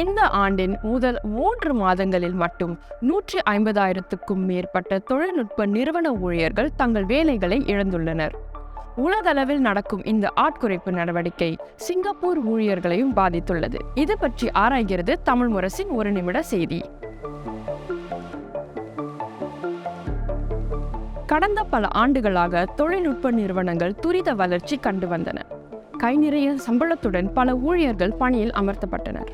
இந்த ஆண்டின் முதல் மூன்று மாதங்களில் மட்டும் நூற்றி ஐம்பதாயிரத்துக்கும் மேற்பட்ட தொழில்நுட்ப நிறுவன ஊழியர்கள் தங்கள் வேலைகளை இழந்துள்ளனர். உலகளவில் நடக்கும் இந்த ஆட்குறைப்பு நடவடிக்கை சிங்கப்பூர் ஊழியர்களையும் பாதித்துள்ளது. இது பற்றி ஆராய்கிறது தமிழ் முரசின் ஒரு நிமிட செய்தி. கடந்த பல ஆண்டுகளாக தொழில்நுட்ப நிறுவனங்கள் துரித வளர்ச்சி கண்டு வந்தன. கை நிறைய சம்பளத்துடன் பல ஊழியர்கள் பணியில் அமர்த்தப்பட்டனர்.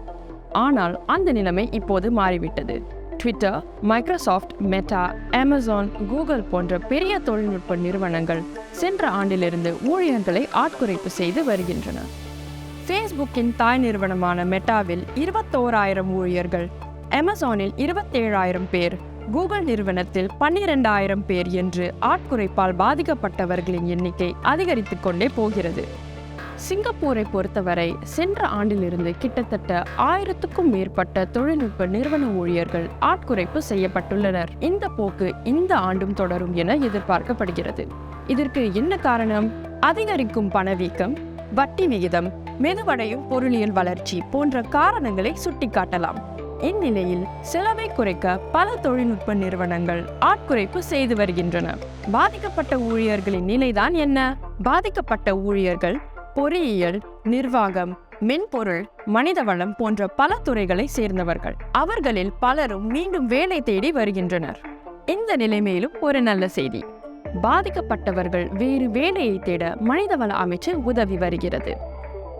ஆனால் அந்த நிலைமை இப்போது மாறிவிட்டது. Twitter Microsoft Meta Amazon Google போன்ற பெரிய தொழில்நுட்ப நிறுவனங்கள் சென்ற ஆண்டிலிருந்து ஊழியர்களை ஆட்குறைப்பு செய்து வருகின்றன. ஃபேஸ்புக்கின் தாய் நிறுவனமான மெட்டாவில் இருபத்தோராயிரம் ஊழியர்கள் அமேசானில் இருபத்தேழாயிரம் பேர் கூகுள் நிறுவனத்தில் பன்னிரெண்டாயிரம் பேர் என்று ஆட்குறைப்பால் பாதிக்கப்பட்டவர்களின் எண்ணிக்கை அதிகரித்து கொண்டே போகிறது. சிங்கப்பூரை பொறுத்தவரை சென்ற ஆண்டிலிருந்து கிட்டத்தட்ட ஆயிரத்துக்கும் மேற்பட்ட தொழில்நுட்ப நிறுவன ஊழியர்கள் ஆட்குறைப்பு செய்யப்பட்டுள்ளனர். இந்த போக்கு இந்த ஆண்டும் தொடரும் என எதிர்பார்க்கப்படுகிறது. இதற்கு என்ன காரணம்? அதிகரிக்கும் பணவீக்கம் வட்டி விகிதம் மெதுவடையும் பொருளியல் வளர்ச்சி போன்ற காரணங்களை சுட்டிக்காட்டலாம். இந்நிலையில் செலவை குறைக்க பல தொழில்நுட்ப நிறுவனங்கள் ஆட்குறைப்பு செய்து வருகின்றன. பாதிக்கப்பட்ட ஊழியர்களின் நிலைதான் என்ன? பாதிக்கப்பட்ட ஊழியர்கள் பொறியியல் நிர்வாகம் மென்பொருள் மனிதவளம் போன்ற பல துறைகளை சேர்ந்தவர்கள். அவர்களில் பலரும் மீண்டும் வேலை தேடி வருகின்றனர். இந்த நிலைமையிலும் ஒரு நல்ல செய்தி. பாதிக்கப்பட்டவர்கள் வேறு வேலையை தேட மனிதவள அமைச்சு உதவி வருகிறது.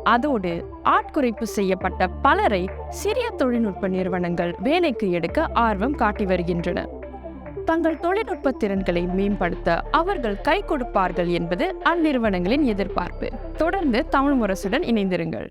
அதோடு ஆட்குறைப்பு செய்யப்பட்ட பலரை சிறிய தொழில்நுட்ப நிறுவனங்கள் வேலைக்கு எடுக்க ஆர்வம் காட்டி வருகின்றன. தங்கள் தொழில்நுட்ப திறன்களை மேம்படுத்த அவர்கள் கை கொடுப்பார்கள் என்பது அந்நிறுவனங்களின் எதிர்பார்ப்பு. தொடர்ந்து தமிழ் முரசுடன் இணைந்திருங்கள்.